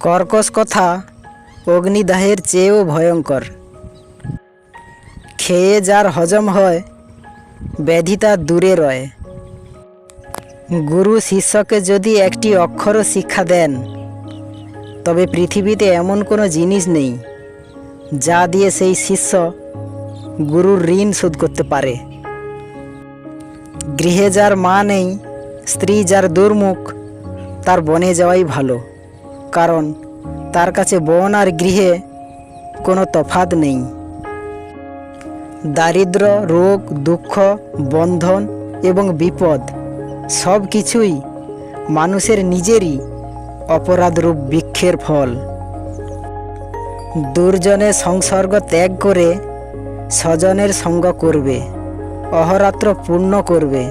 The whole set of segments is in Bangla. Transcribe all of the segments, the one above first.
কর্কশ কথা অগ্নিদাহের চেয়েও ভয়ঙ্কর। খেয়ে যার হজম হয়, ব্যাধি তার দূরে রয়। গুরু শিষ্যকে যদি একটি অক্ষরও শিক্ষা দেন, তবে পৃথিবীতে এমন কোনো জিনিস নেই, যা দিয়ে সেই শিষ্য গুরুর ঋণ শোধ করতে পারে। গৃহে যার মা নেই, স্ত্রী যার দুর্মুখ, তার বনে যাওয়াই ভালো। কারণ তার কাছে বন আর গৃহে কোনো তফাত নেই। দারিদ্র, রোগ, দুঃখ, বন্ধন এবং বিপদ সব কিছুই মানুষের নিজেরই অপরাধরূপ বৃক্ষের ফল। দুর্জনের সংসর্গ ত্যাগ করে স্বজনের সঙ্গ করবে, অহরাত্র পূর্ণ করবে,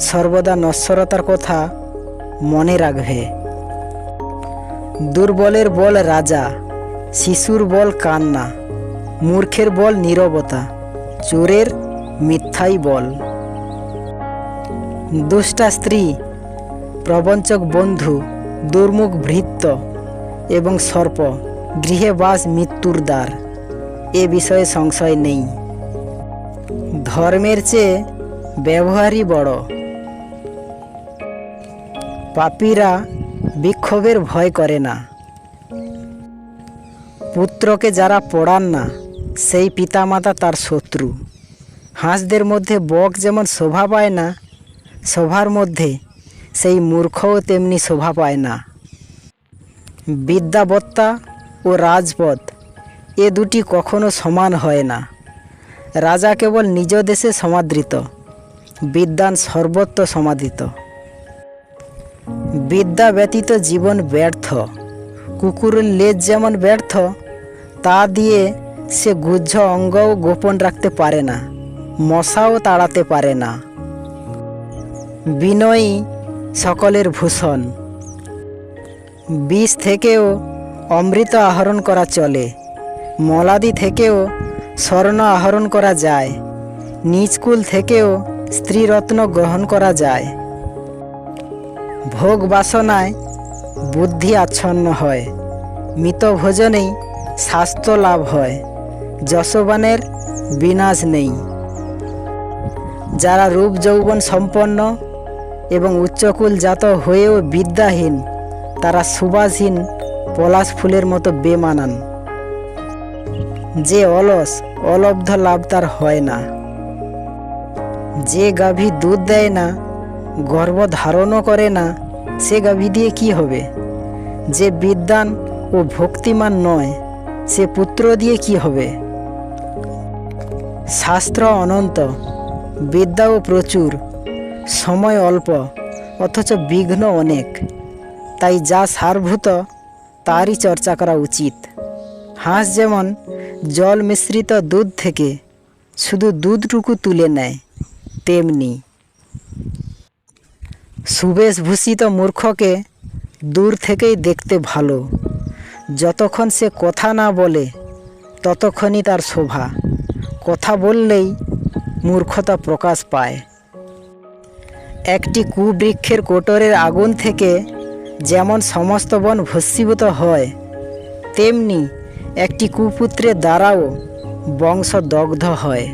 সর্বদা নশ্বরতার কথা মনে রাখবে। দুর্বলের বল রাজা, শিশুর বল কান্না, মূর্খের বল নীরবতা, চোরের মিথ্যাই বল। দুষ্টা স্ত্রী, প্রবঞ্চক বন্ধু, দুর্মুখ ভৃত্য এবং সর্প, গৃহে বাস মৃত্যুর দ্বার, এ বিষয়ে সংশয় নেই। ধর্মের চেয়ে ব্যবহারই বড়। পাপীরা বিক্ষোভের ভয় করে না। পুত্রকে যারা পড়ান না, সেই পিতামাতা তার শত্রু। হাঁসদের মধ্যে বক যেমন শোভা পায় না, শোভার মধ্যে সেই মূর্খও তেমনি শোভা পায় না। বিদ্যাবত্তা ও রাজপথ এ দুটি কখনো সমান হয় না। রাজা কেবল নিজ দেশে সমাদৃত, বিদ্যান সর্বত্র সমাদৃত। বিদ্যা ব্যতীত জীবন ব্যর্থ। কুকুরের লেজ যেমন ব্যর্থ, তা দিয়ে সে গুজ্জ অঙ্গও গোপন রাখতে পারে না, মশাও তাড়াতে পারে না। বিনয়ী সকলের ভূষণ। বিষ থেকেও অমৃত আহরণ করা চলে, মলাদি থেকেও স্বর্ণ আহরণ করা যায় নিজকুল থেকেও স্ত্রীরত্ন গ্রহণ করা যায়। ভোগ বাসনায় বুদ্ধি আচ্ছন্ন হয়। মৃত ভোজনেই স্বাস্থ্য লাভ হয়। যশবানের বিনাশ নেই। যারা রূপ যৌবন সম্পন্ন এবং উচ্চকুল জাত হয়েও বিদ্যাহীন, তারা সুবাসহীন পলাশ ফুলের মতো বেমানান। যে অলস, অলব্ধ লাভ তার হয় না। যে গাভী দুধ দেয় না গর্ভ ধারণও করে না, সে গাভী দিয়ে কি হবে? যে বিদ্যান ও ভক্তিমান নয়, সে পুত্র দিয়ে কি হবে? শাস্ত্র অনন্ত, বিদ্যাও প্রচুর, সময় অল্প, অথচ বিঘ্ন অনেক। তাই যা সারভূত, তারই চর্চা করা উচিত। হাঁস যেমন জল মিশ্রিত দুধ থেকে শুধু দুধটুকু তুলে নেয়, তেমনি সুবেশভূষিত মূর্খকে দূর থেকেই দেখতে ভালো। যতক্ষণ সে কথা না বলে, ততক্ষণই তার শোভা। কথা বললেই মূর্খতা প্রকাশ পায়। একটি কুবৃক্ষের কোটরের আগুন থেকে যেমন সমস্ত বন ভস্মীভূত হয়, তেমনি একটি কুপুত্রের দ্বারাও বংশ দগ্ধ হয়।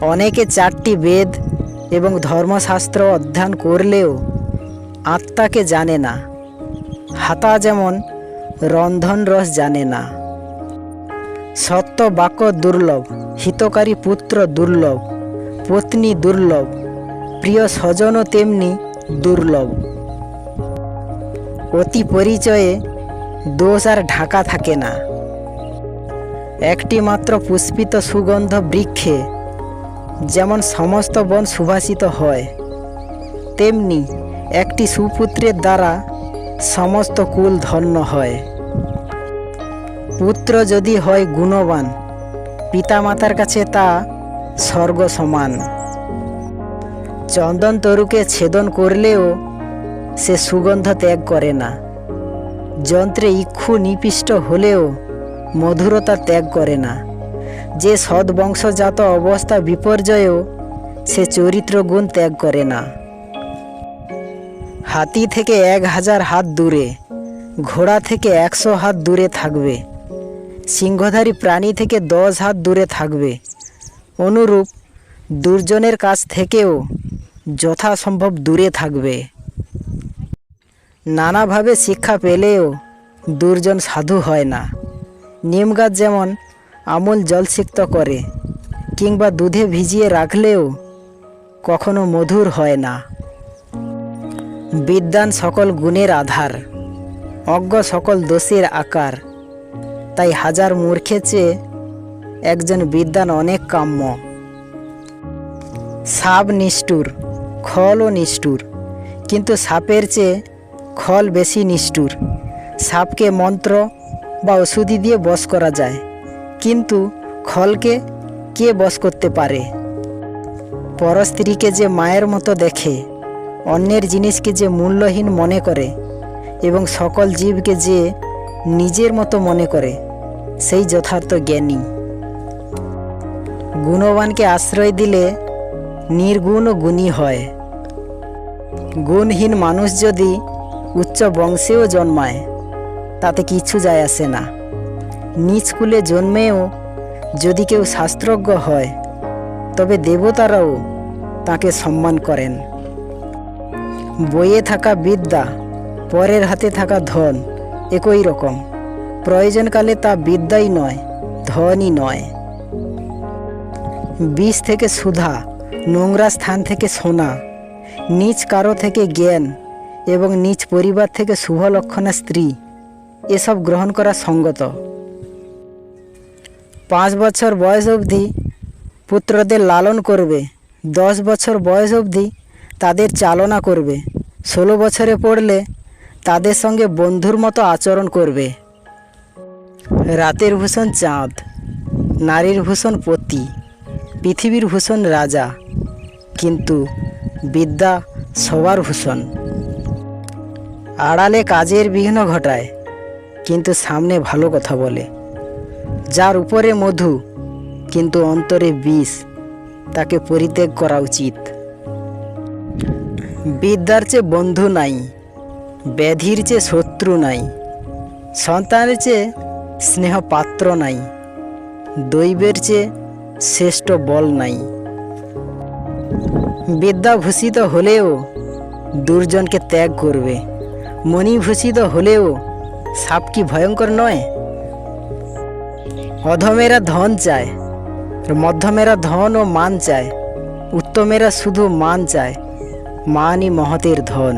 অনেকে চারটি বেদ এবং ধর্মশাস্ত্র অধ্যয়ন করলেও আত্মাকে জানে না। হাতা যেমন রন্ধন রস জানে না। সত্য বাক্য দুর্লভ, হিতকারী পুত্র দুর্লভ, পত্নী দুর্লভ, প্রিয় স্বজনও তেমনি দুর্লভ। অতি পরিচয়ে দোষ আর ঢাকা থাকে না। একটি মাত্র পুষ্পিত সুগন্ধ বৃক্ষে যেমন সমস্ত বন সুভাষিত হয়, তেমনি একটি সুপুত্রের দ্বারা সমস্ত কুল ধন্য হয়। পুত্র যদি হয় গুণবান, পিতামাতার কাছে তা স্বর্গ সমান চন্দন তরুকে ছেদন করলেও সে সুগন্ধ ত্যাগ করে না। যন্ত্রে ইক্ষু নিপিষ্ট হলেও মধুরতা ত্যাগ করে না। যে সদ্বংশজাত অবস্থা বিপর্যয়েও সে চরিত্র গুণ ত্যাগ করে না। হাতি থেকে এক হাজার হাত দূরে, ঘোড়া থেকে একশো হাত দূরে থাকবে, সিংহধারী প্রাণী থেকে দশ হাত দূরে থাকবে। অনুরূপ দুর্জনের কাছ থেকেও যথাসম্ভব দূরে থাকবে। নানাভাবে শিক্ষা পেলেও দুর্জন সাধু হয় না। নিম গাছ যেমন আমূল জলসিক্ত করে, কিংবা দুধে ভিজিয়ে রাখলেও কখনো মধুর হয় না। বিদ্যান সকল গুণের আধার, অজ্ঞ সকল দোষের আকার। তাই হাজার মূর্খের চেয়ে একজন বিদ্যান অনেক কাম্য। সাপ নিষ্ঠুর, খলও নিষ্ঠুর, কিন্তু সাপের চেয়ে খল বেশি নিষ্ঠুর। সাপকে মন্ত্র বা ওষুধি দিয়ে বশ করা যায়। কিন্তু খলকে কে বশ করতে পারে? পরস্ত্রীকে যে মায়ের মতো দেখে, অন্যের জিনিসকে যে মূল্যহীন মনে করে, এবং সকল জীবকে যে নিজের মতো মনে করে, সেই যথার্থ জ্ঞানী। গুণবানকে আশ্রয় দিলে নির্গুণ গুণী হয়। গুণহীন মানুষ যদি উচ্চ বংশেও জন্মায়, তাতে কিছু যায় আসে না। নিজ কুলে জন্মেও যদি কেউ শাস্ত্রজ্ঞ হয়, তবে দেবতারাও তাকে সম্মান করেন। বইয়ে থাকা বিদ্যা, পরের হাতে থাকা ধন একই রকম। প্রয়োজনকালে তা বিদ্যাই নয়, ধনই নয়। বিষ থেকে সুধা, নোংরা স্থান থেকে সোনা, নিজ কারও থেকে জ্ঞান এবং নিজ পরিবার থেকে শুভ লক্ষণা স্ত্রী, এসব গ্রহণ করা সঙ্গত। পাঁচ বছর বয়স অবধি পুত্রদের লালন করবে, দশ বছর বয়স অবধি তাদের চালনা করবে, ষোলো বছরে পড়লে তাদের সঙ্গে বন্ধুর মতো আচরণ করবে। রাতের ভূষণ চাঁদ, নারীর ভূষণ পতি, পৃথিবীর ভূষণ রাজা, কিন্তু বিদ্যা সবার ভূষণ। আড়ালে কাজের বিঘ্ন ঘটায়, কিন্তু সামনে ভালো কথা বলে। যার উপরে মধু, কিন্তু অন্তরে বিষ, তাকে পরিত্যাগ করা উচিত। বিদ্যার চেয়ে বন্ধু নাই, ব্যাধির চেয়ে শত্রু নাই, সন্তানের চেয়ে স্নেহ পাত্র নাই, দৈবের চেয়ে শ্রেষ্ঠ বল নাই। বিদ্যাভূষিত হলেও দুর্জনকে ত্যাগ করবে মণিভূষিত হলেও সাপ কি ভয়ঙ্কর নয়? অধমেরা ধন চায়, মধ্যমেরা ধন ও মান চায়, উত্তমেরা শুধু মান চায়, মানই মহতের ধন।